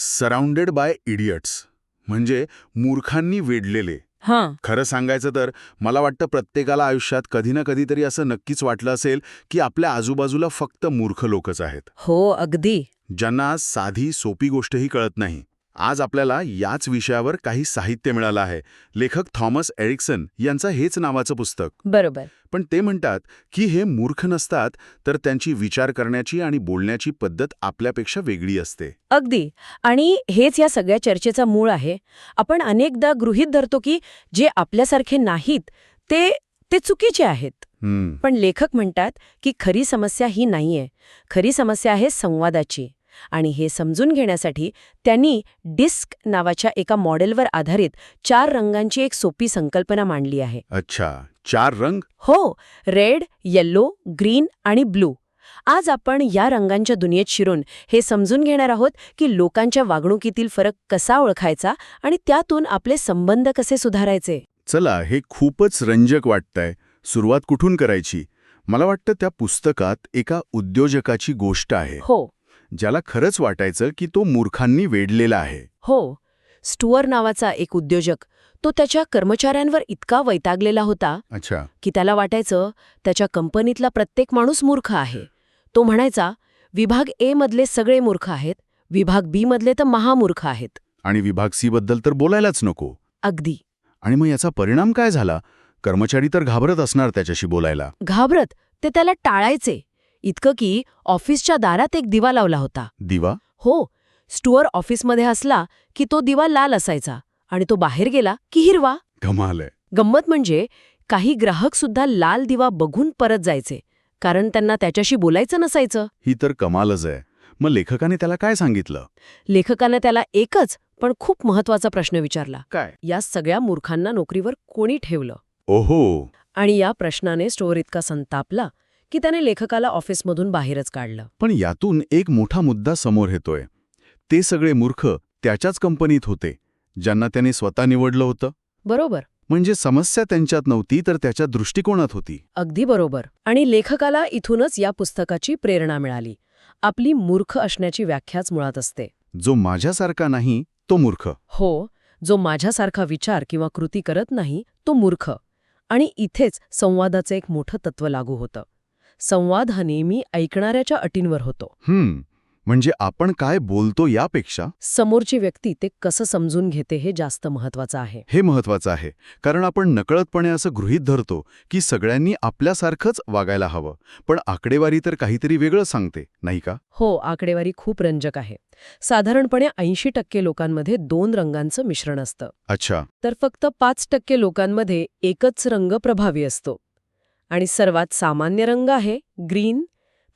Surrounded by idiots म्हणजे मूर्खांनी वेढलेले. हां. खरं सांगायचं तर मला वाटतं प्रत्येकाला आयुष्यात कधी ना कधीतरी असं नक्कीच वाटलं असेल की आपल्या आजूबाजूला फक्त मूर्ख लोकच आहेत. हो अगदी. ज्यांना साधी सोपी गोष्टही कळत नाही. आज आपल्याला याच विषयावर काही साहित्य मिळालं आहे. लेखक थॉमस एरिक्सन यांचं हेच नावाचं पुस्तक. बरोबर. पण ते म्हणतात की हे मूर्ख नसतात तर त्यांची विचार करण्याची आणि बोलण्याची पद्धत आपल्यापेक्षा वेगळी असते. अगदी. आणि हेच या सगळ्या चर्चेचा मूळ आहे. आपण अनेकदा गृहीत धरतो की जे आपल्यासारखे नाहीत ते ते चुकीचे आहेत. पण लेखक म्हणतात की खरी समस्या ही नाहीये. खरी समस्या आहे संवादाची. आणि हे समजून घेण्यासाठी त्यांनी डिस्क नावाच्या एका मॉडेलवर आधारित चार रंगांची एक सोपी संकल्पना मांडली आहे. अच्छा चार रंग? हो रेड येल्लो ग्रीन आणि ब्लू. आज आपण या रंगांच्या दुनियेत शिरून हे समजून घेणार आहोत की लोकांच्या वागणुकीतील फरक कसा ओळखायचा आणि त्यातून आपले संबंध कसे सुधारायचे. चला हे खूपच रंजक वाटतंय. सुरुवात कुठून करायची? मला वाटतं त्या पुस्तकात एका उद्योजकाची गोष्ट आहे. हो. ज्याला खरंच वाटायचं की तो मूर्खांनी वेढलेला आहे. हो स्टुअर नावाचा एक उद्योजक तो त्याच्या कर्मचाऱ्यांवर इतका वैतागलेला होता अच्छा. की त्याला वाटायचं त्याच्या कंपनीतला प्रत्येक माणूस मूर्ख आहे. तो म्हणायचा विभाग ए मधले सगळे मूर्ख आहेत विभाग बी मधले तर महामूर्ख आहेत. आणि विभाग सी बद्दल तर बोलायलाच नको. अगदी. आणि मग याचा परिणाम काय झाला? कर्मचारी तर घाबरत असणार त्याच्याशी बोलायला. घाबरत? ते त्याला टाळायचे. इतकं की ऑफिसच्या दारात एक दिवा लावला होता. दिवा? हो स्टुअर ऑफिसमध्ये असला की तो दिवा लाल असायचा आणि तो बाहेर गेला की हिरवा. कमाल आहे. गंमत म्हणजे काही ग्राहक सुद्धा लाल दिवा बघून परत जायचे कारण त्यांना त्याच्याशी बोलायचं नसायचं. ही तर कमालच आहे. मग लेखकाने त्याला काय सांगितलं? लेखकानं त्याला एकच पण खूप महत्त्वाचा प्रश्न विचारला. काय? या सगळ्या मूर्खांना नोकरीवर कोणी ठेवलं? ओहो! आणि या प्रश्नाने स्टोअर इतका संतापला की त्याने लेखकाला ऑफिसमधून बाहेरच काढलं. पण यातून एक मोठा मुद्दा समोर येतोय. ते सगळे मूर्ख त्याच्याच कंपनीत होते ज्यांना त्याने स्वतः निवडलं होतं. बरोबर. म्हणजे समस्या त्यांच्यात नव्हती तर त्याच्या दृष्टिकोनात होती. अगदी बरोबर. आणि लेखकाला इथूनच या पुस्तकाची प्रेरणा मिळाली. आपली मूर्ख असण्याची व्याख्याच मुळात असते. जो माझ्यासारखा नाही तो मूर्ख. हो जो माझ्यासारखा विचार किंवा कृती करत नाही तो मूर्ख. आणि इथेच संवादाचं एक मोठं तत्व लागू होतं. संवाद हा नेहमी ऐकणाऱ्याच्या अटींवर होतो. हम्म म्हणजे आपण काय बोलतो यापेक्षा? समोरची व्यक्ती ते कसं समजून घेते हे जास्त महत्वाचं आहे. हे महत्वाचं आहे कारण आपण नकळतपणे असं गृहीत धरतो की सगळ्यांनी आपल्यासारखंच वागायला हवं पण आकडेवारी तर काहीतरी वेगळं सांगते नाही का? हो आकडेवारी खूप रंजक आहे. साधारणपणे ऐंशी टक्के लोकांमध्ये दोन रंगांचं मिश्रण असतं. अच्छा. तर फक्त पाच टक्के लोकांमध्ये एकच रंग प्रभावी असतो. आणि सर्वात सामान्य रंग आहे ग्रीन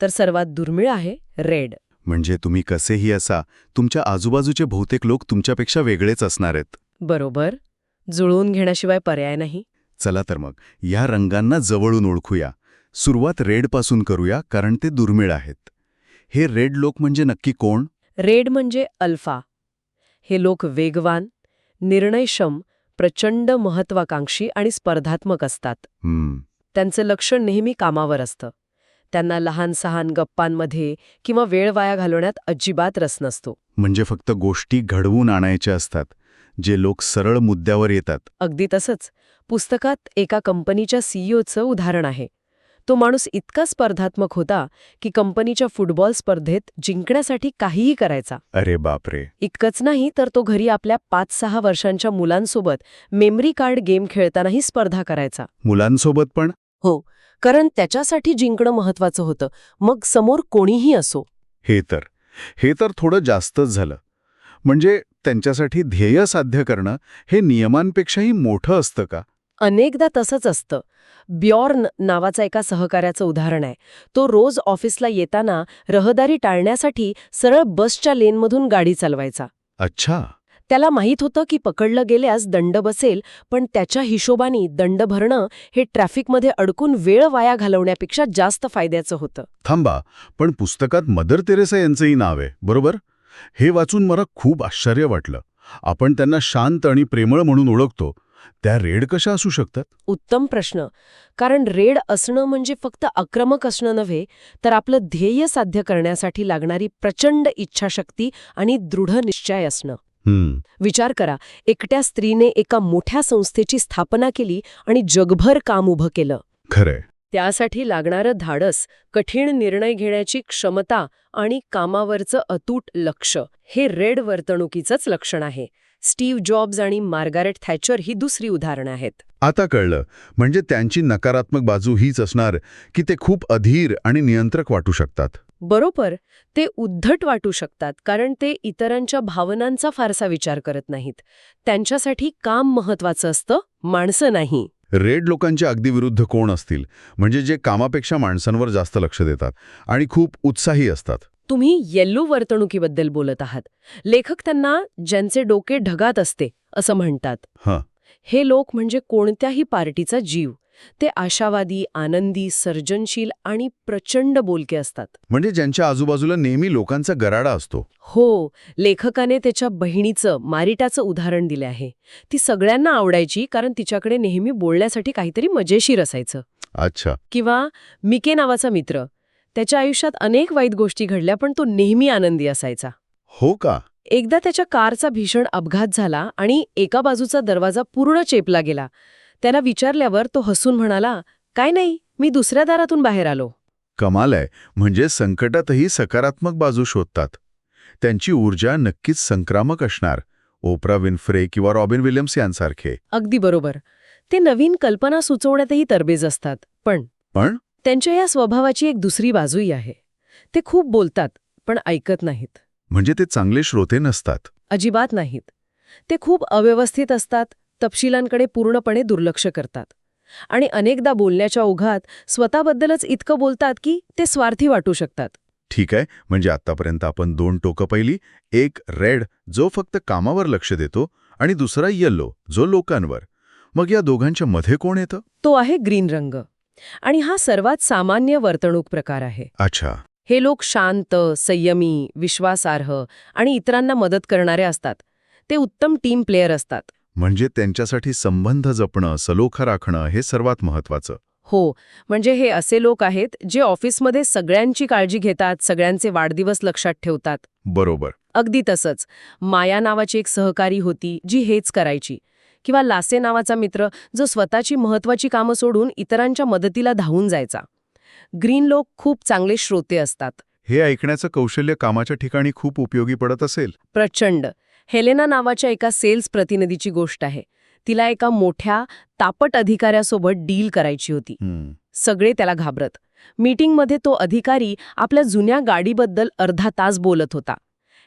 तर सर्वात दुर्मिळ आहे रेड. म्हणजे तुम्ही कसेही असा तुमच्या आजूबाजूचे बहुतेक लोक तुमच्यापेक्षा वेगळेच असणार आहेत. बरोबर. जुळवून घेण्याशिवाय पर्याय नाही. चला तर मग या रंगांना जवळून ओळखूया. सुरुवात रेडपासून करूया कारण ते दुर्मिळ आहेत. हे रेड लोक म्हणजे नक्की कोण? रेड म्हणजे अल्फा. हे लोक वेगवान निर्णयक्षम प्रचंड महत्वाकांक्षी आणि स्पर्धात्मक असतात. त्यांचं लक्ष नेहमी कामावर असतं. त्यांना लहान सहान गप्पांमध्ये किंवा वेळ वाया घालवण्यात अजिबात रस नसतो. म्हणजे फक्त गोष्टी घडवून आणायच्या असतात जे लोक सरळ मुद्द्यावर येतात. अगदी तसंच. पुस्तकात एका कंपनीच्या सीईओचं उदाहरण आहे. तो माणूस इतका स्पर्धात्मक होता की कंपनीच्या फुटबॉल स्पर्धेत जिंकण्यासाठी काहीही करायचा. अरे बापरे. इतकंच नाही तर तो घरी आपल्या पाच सहा वर्षांच्या मुलांसोबत मेमरी कार्ड गेम खेळतानाही स्पर्धा करायचा. मुलांसोबत पण? हो कारण त्याच्यासाठी जिंकणं महत्वाचं होतं. मग समोर कोणीही असो. हे तर. हे तर थोडं जास्तच झालं. म्हणजे त्यांच्यासाठी ध्येय साध्य करणं हे नियमांपेक्षाही मोठं असतं का? अनेकदा तसंच असतं. ब्यॉर्न नावाचा एका सहकार्याचं उदाहरण आहे. तो रोज ऑफिसला येताना रहदारी टाळण्यासाठी सरळ बसच्या लेनमधून गाडी चालवायचा. अच्छा. त्याला माहीत होतं की पकडलं गेल्यास दंड बसेल पण त्याच्या हिशोबाने दंड भरणं हे ट्रॅफिकमध्ये अडकून वेळ वाया घालवण्यापेक्षा जास्त फायद्याचं होतं. थांबा पण पुस्तकात मदर तेरेसा यांचंही नाव आहे बरोबर? हे वाचून मला खूप आश्चर्य वाटलं. आपण त्यांना शांत आणि प्रेमळ म्हणून ओळखतो. त्या रेड कशा असू शकतात? उत्तम प्रश्न. कारण रेड असणं म्हणजे फक्त आक्रमक असणं नव्हे तर आपलं ध्येय साध्य करण्यासाठी लागणारी प्रचंड इच्छाशक्ती आणि दृढ निश्चय असणं. विचार करा एकट्या स्त्रीने एका मोठ्या संस्थेची स्थापना केली आणि जगभर काम उभं केलं. खरंय. त्यासाठी लागणारं धाडस कठीण निर्णय घेण्याची क्षमता आणि कामावरचं अतूट लक्ष हे रेड वर्तणुकीचंच लक्षण आहे. स्टीव्ह जॉब्स आणि मार्गारेट थॅचर ही दुसरी उदाहरणं आहेत. आता कळलं म्हणजे त्यांची नकारात्मक बाजू हीच असणार की ते खूप अधीर आणि नियंत्रक वाटू शकतात. बरोबर ते उद्धट वाटू शकतात कारण ते इतरांच्या भावनांचा फारसा विचार करत नाहीत. त्यांच्यासाठी काम महत्वाचं असतं माणसं नाही. रेड लोकांच्या अगदी विरुद्ध कोण असतील? म्हणजे जे कामापेक्षा माणसांवर जास्त लक्ष देतात आणि खूप उत्साही असतात. तुम्ही येल्लो वर्तणुकीबद्दल बोलत आहात. लेखक त्यांना ज्यांचे डोके ढगात असते असं म्हणतात. हं. हे लोक म्हणजे कोणत्याही पार्टीचा जीव. ते आशावादी आनंदी सर्जनशील आणि प्रचंड बोलके असतात. म्हणजे ज्यांच्या आजूबाजूला नेहमी लोकांचा गराडा असतो. हो लेखकाने त्याच्या बहिणीचं मारिटाचं उदाहरण दिले आहे. ती सगळ्यांना आवडायची कारण तिच्याकडे नेहमी बोलण्यासाठी काहीतरी मजेशीर असायचं. अच्छा. किंवा मिके नावाचा मित्र. त्याच्या आयुष्यात अनेक वाईट गोष्टी घडल्या पण तो नेहमी आनंदी असायचा. हो का? एकदा त्याच्या कारचा भीषण अपघात झाला आणि एका बाजूचा दरवाजा पूर्ण चेपला गेला. त्याला विचारल्यावर तो हसून म्हणाला काय नाही मी दुसऱ्या दारातून बाहेर आलो. कमाल आहे म्हणजे संकटातही सकारात्मक बाजू शोधतात. त्यांची ऊर्जा नक्कीच संक्रामक असणार ओप्रा विन्फ्रे किंवा रॉबिन विलियम्स यांसारखे. अगदी बरोबर. ते नवीन कल्पना सुचवण्यातही तरबेज असतात पण पण? त्यांच्या या स्वभावाची एक दुसरी बाजूही आहे. ते खूप बोलतात पण ऐकत नाहीत. म्हणजे ते चांगले श्रोते नसतात. अजिबात नाहीत. ते खूप अव्यवस्थित असतात तपशिलांकडे पूर्णपणे दुर्लक्ष करतात. आणि अनेकदा बोलण्याच्या ओघात स्वतःबद्दलच इतकं बोलतात की ते स्वार्थी वाटू शकतात. ठीक आहे म्हणजे आतापर्यंत आपण दोन टोकं पहिली एक रेड जो फक्त कामावर लक्ष देतो आणि दुसरा येल्लो जो लोकांवर. मग या दोघांच्या मध्ये कोण येतं? तो आहे ग्रीन रंग. आणि हा सर्वात सामान्य वर्तणूक प्रकार आहे. अच्छा. हे लोक शांत संयमी विश्वासार्ह आणि इतरांना मदत करणारे असतात. ते उत्तम टीम प्लेयर असतात. म्हणजे त्यांच्यासाठी संबंध जपणं सलोखा राखणं हे सर्वात महत्वाचं हो म्हणजे हे असे लोक आहेत जे ऑफिसमध्ये सगळ्यांची काळजी घेतात सगळ्यांचे वाढदिवस लक्षात ठेवतात. बरोबर. अगदी तसंच. माया नावाची एक सहकारी होती जी हेच करायची. किंवा लासे नावाचा मित्र जो स्वतःची महत्वाची कामं सोडून इतरांच्या मदतीला धावून जायचा. ग्रीन लोक खूप चांगले श्रोते असतात. हे ऐकण्याचं कौशल्य कामाच्या ठिकाणी खूप उपयोगी पडत असेल. प्रचंड. हेलेना नावाच्या एका सेल्स प्रतिनिधीची गोष्ट आहे. तिला एका मोठ्या तापट अधिकाऱ्यासोबत डील करायची होती. सगळे त्याला घाबरत. मीटिंगमध्ये तो अधिकारी आपल्या जुन्या गाडीबद्दल अर्धा तास बोलत होता.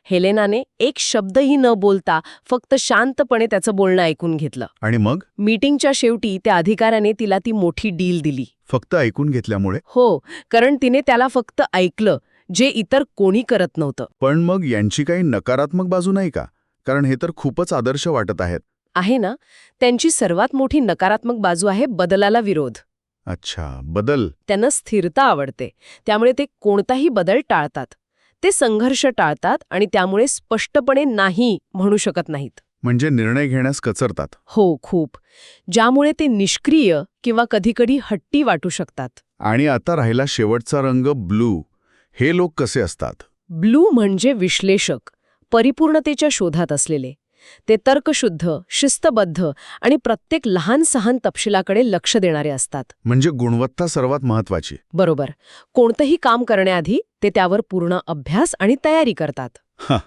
हेलेनाने एक शब्दही न बोलता फक्त शांतपणे त्याचं बोलणं ऐकून घेतलं. आणि मग? मीटिंगच्या शेवटी त्या अधिकाऱ्याने तिला ती मोठी डील दिली. फक्त ऐकून घेतल्यामुळे? हो कारण तिने त्याला फक्त ऐकलं जे इतर कोणी करत नव्हतं. पण मग यांची काही नकारात्मक बाजू नाही का? कारण हे तर खूपच आदर्श वाटत आहेत. आहे ना? त्यांची सर्वात मोठी नकारात्मक बाजू आहे बदलाला विरोध. अच्छा बदल. त्यांना स्थिरता आवडते. त्यामुळे ते कोणताही बदल टाळतात. ते संघर्ष टाळतात आणि त्यामुळे स्पष्टपणे नाही म्हणू शकत नाहीत. म्हणजे निर्णय घेण्यास कचरतात. हो खूप. ज्यामुळे ते निष्क्रिय किंवा कधीकधी हट्टी वाटू शकतात. आणि आता राहिला शेवटचा रंग ब्लू. हे लोक कसे असतात? ब्लू म्हणजे विश्लेषक. परिपूर्णतेच्या शोधात असलेले. ते तर्कशुद्ध शिस्तबद्ध आणि प्रत्येक लहान सहान तपशिलाकडे लक्ष देणारे असतात. म्हणजे गुणवत्ता सर्वात महत्वाची बरोबर. कोणतंही काम करण्याआधी ते त्यावर पूर्ण अभ्यास आणि तयारी करतात. हा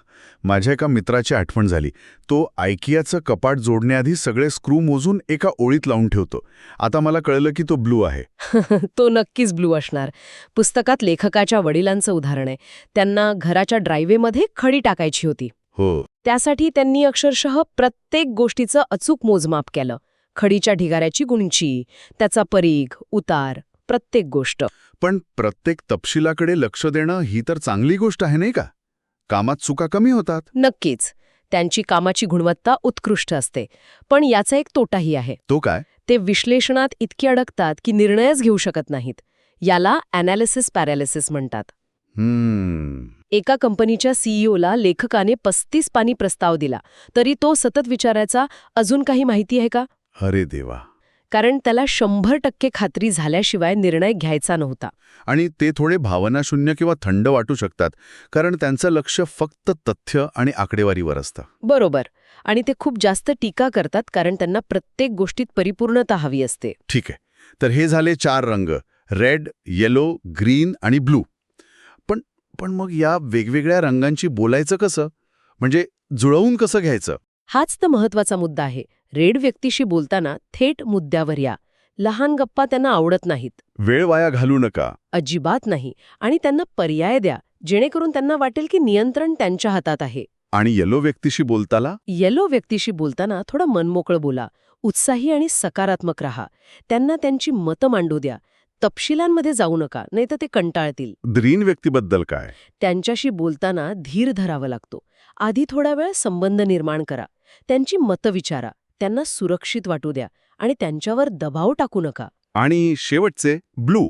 माझ्या एका मित्राची आठवण झाली. तो आयकियाचं कपाट जोडण्याआधी सगळे स्क्रू मोजून एका ओळीत लावून ठेवतो. आता मला कळलं की तो ब्लू आहे. तो नक्कीच ब्लू असणार. पुस्तकात लेखकाच्या वडिलांचं उदाहरण आहे. त्यांना घराच्या ड्रायवेमध्ये खडी टाकायची होती. हो. त्यासाठी त्यांनी अक्षरशः प्रत्येक गोष्टीचं अचूक मोजमाप केलं. खडीच्या ढिगाऱ्याची गुंची त्याचा परीघ उतार प्रत्येक गोष्ट. पण प्रत्येक तपशिलाकडे लक्ष देणं ही तर चांगली गोष्ट आहे नाही का? कामात चुका कमी होतात. नक्कीच. त्यांची कामाची गुणवत्ता उत्कृष्ट असते. पण याचा एक तोटाही आहे. तो काय? ते विश्लेषणात इतके अडकतात की निर्णयच घेऊ शकत नाहीत. याला अनालिसिस पॅरालिसिस म्हणतात. एका कंपनीच्या सीईओला लेखकाने पस्तीस पानी प्रस्ताव दिला. तरी तो सतत विचारायचा अजून काही माहिती आहे का? अरे देवा. कारण त्याला शंभर टक्के खात्री झाल्याशिवाय निर्णय घ्यायचा नव्हता. आणि ते थोडे भावनाशून्य किंवा थंड वाटू शकतात कारण त्यांचं लक्ष फक्त तथ्य आणि आकडेवारीवर असतं. बरोबर. आणि ते खूप जास्त टीका करतात कारण त्यांना प्रत्येक गोष्टीत परिपूर्णता हवी असते. ठीक आहे. तर हे झाले चार रंग रेड येलो ग्रीन आणि ब्लू. पण पण मग या वेगवेगळ्या रंगांची बोलायचं कसं? म्हणजे जुळवून कसं घ्यायचं? हाच तर महत्त्वाचा मुद्दा आहे. रेड व्यक्तीशी बोलताना थेट मुद्द्यावर या. लहान गप्पा त्यांना आवडत नाहीत. वेळ वाया घालू नका. अजिबात नाही. आणि त्यांना पर्याय द्या जेणेकरून त्यांना वाटेल की नियंत्रण त्यांच्या हातात आहे. आणि येलो व्यक्तीशी बोलताला? येलो व्यक्तीशी बोलताना थोडं मनमोकळं बोला. उत्साही आणि सकारात्मक राहा. त्यांना त्यांची मतं मांडू द्या. तपशिलांमध्ये जाऊ नका नाही तर ते कंटाळतील. ग्रीन व्यक्तीबद्दल काय? त्यांच्याशी बोलताना धीर धरावा लागतो. आधी थोडा वेळ संबंध निर्माण करा. त्यांची मतं विचारा. त्यांना सुरक्षित वाटू द्या आणि त्यांच्यावर दबाव टाकू नका. आणि शेवटचे ब्लू.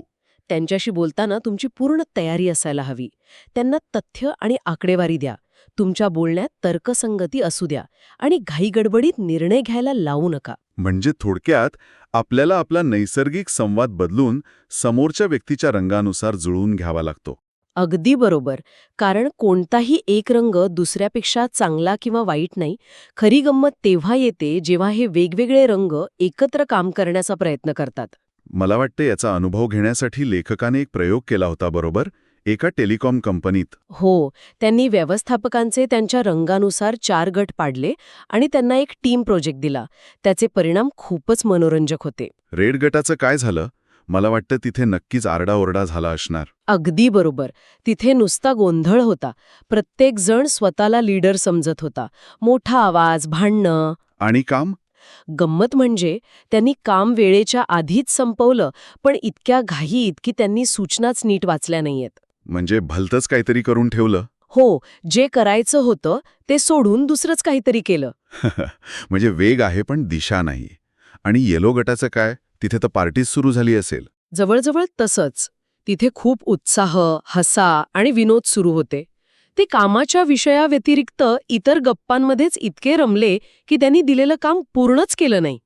त्यांच्याशी बोलताना तुमची पूर्ण तयारी असायला हवी. त्यांना तथ्य आणि आकडेवारी द्या. तुमच्या बोलण्यात तर्कसंगती असू द्या आणि घाईगडबडीत निर्णय घ्यायला लावू नका. म्हणजे थोडक्यात आपल्याला आपला नैसर्गिक संवाद बदलून समोरच्या व्यक्तीच्या रंगानुसार जुळवून घ्यावा लागतो. अगदी बरोबर. कारण कोणताही एक रंग दुसऱ्यापेक्षा चांगला किंवा वाईट नाही खरी गंमत तेव्हा येते जेव्हा हे वेगवेगळे रंग एकत्र काम करण्याचा प्रयत्न करतात. मला वाटतं याचा अनुभव घेण्यासाठी लेखकाने एक प्रयोग केला होता बरोबर? एका टेलिकॉम कंपनीत. हो त्यांनी व्यवस्थापकांचे त्यांच्या रंगानुसार चार गट पाडले आणि त्यांना एक टीम प्रोजेक्ट दिला. त्याचे परिणाम खूपच मनोरंजक होते. रेड गटाचं काय झालं? मला वाटतं तिथे नक्कीच आरडाओरडा झाला असणार. अगदी बरोबर. तिथे नुसता गोंधळ होता. प्रत्येक जण स्वतःला लीडर समजत होता. मोठा आवाज भांडणं. आणि काम? गंमत म्हणजे त्यांनी काम वेळेच्या आधीच संपवलं पण इतक्या घाईत की त्यांनी सूचनाच नीट वाचल्या नाहीयेत. म्हणजे भलतंच काहीतरी करून ठेवलं? हो जे करायचं होतं ते सोडून दुसरंच काहीतरी केलं. म्हणजे वेग आहे पण दिशा नाही. आणि येलो गटाचं काय? तिथे तर पार्टीज सुरू झाली असेल. जवळजवळ तसंच. तिथे खूप उत्साह हसा आणि विनोद सुरू होते. ते कामाच्या विषयाव्यतिरिक्त इतर गप्पांमध्येच इतके रमले की त्यांनी दिलेलं काम पूर्णच केलं नाही.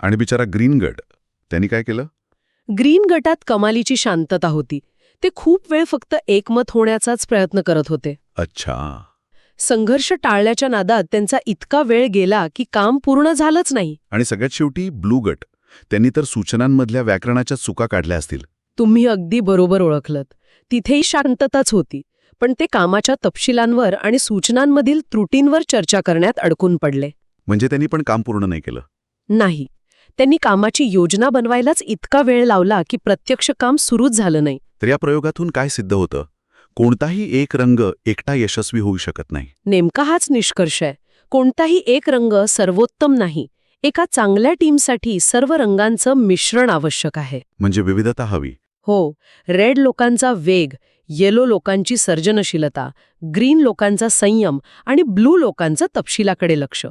आणि बिचारा ग्रीन गट त्यांनी काय केलं? ग्रीन गटात कमालीची शांतता होती. ते खूप वेळ फक्त एकमत होण्याचाच प्रयत्न करत होते. अच्छा. संघर्ष टाळण्याच्या नादात त्यांचा इतका वेळ गेला की काम पूर्ण झालंच नाही. आणि सगळ्यात शेवटी ब्लू गट त्यांनी तर सूचनांमधल्या व्याकरणाच्या चुका काढल्या असतील. तुम्ही अगदी बरोबर ओळखलत. तिथेही शांतताच होती पण ते कामाच्या तपशिलांवर आणि सूचनांमधील त्रुटींवर चर्चा करण्यात अडकून पडले. म्हणजे त्यांनी पण काम पूर्ण नाही केलं? नाही. त्यांनी कामाची योजना बनवायलाच इतका वेळ लावला की प्रत्यक्ष काम सुरूच झालं नाही. तर या प्रयोगातून काय सिद्ध होतं? कोणताही एक रंग एकटा यशस्वी होऊ शकत नाही. नेमका हाच निष्कर्ष आहे. कोणताही एक रंग सर्वोत्तम नाही. एका चांगल्या टीमसाठी सर्व रंगांचं मिश्रण आवश्यक आहे. म्हणजे विविधता हवी. हो रेड लोकांचा वेग येलो लोकांची सर्जनशीलता ग्रीन लोकांचा संयम आणि ब्लू लोकांचं तपशिलाकडे लक्ष.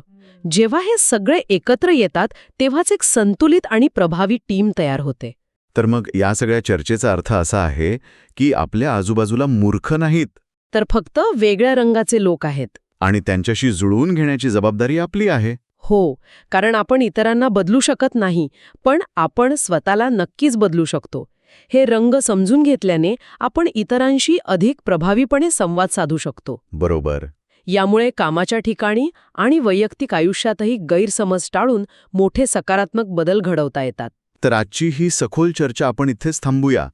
जेव्हा हे सगळे एकत्र येतात तेव्हाच एक संतुलित आणि प्रभावी टीम तयार होते. तर मग या सगळ्या चर्चेचा अर्थ असा आहे की आपल्या आजूबाजूला मूर्ख नाहीत. तर फक्त वेगळ्या रंगाचे लोक आहेत. आणि त्यांच्याशी जुळवून घेण्याची जबाबदारी आपली आहे. हो कारण आपण इतरांना बदलू शकत नाही पण आपण स्वतःला नक्कीच बदलू शकतो. हे रंग समजून घेतल्याने आपण इतरांशी अधिक प्रभावीपणे संवाद साधू शकतो. बरोबर. यामुळे कामाच्या ठिकाणी आणि वैयक्तिक आयुष्यातही गैरसमज टाळून मोठे सकारात्मक बदल घडवता येतात. तर आजची ही सखोल चर्चा आपण इथेच थांबूया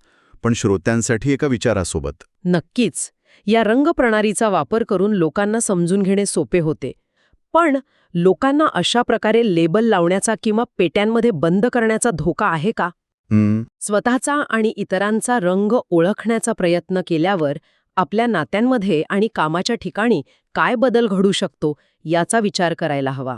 पण श्रोत्यांसाठी एका विचारासोबत. नक्कीच. या रंग प्रणालीचा वापर करून लोकांना समजून घेणे सोपे होते. पण लोकांना अशा प्रकारे लेबल लावण्याचा किंवा पेट्यांमध्ये बंद करण्याचा धोका आहे का? स्वतःचा आणि इतरांचा रंग ओळखण्याचा प्रयत्न केल्यावर आपल्या नात्यांमध्ये आणि कामाच्या ठिकाणी काय बदल घडू शकतो याचा विचार करायला हवा.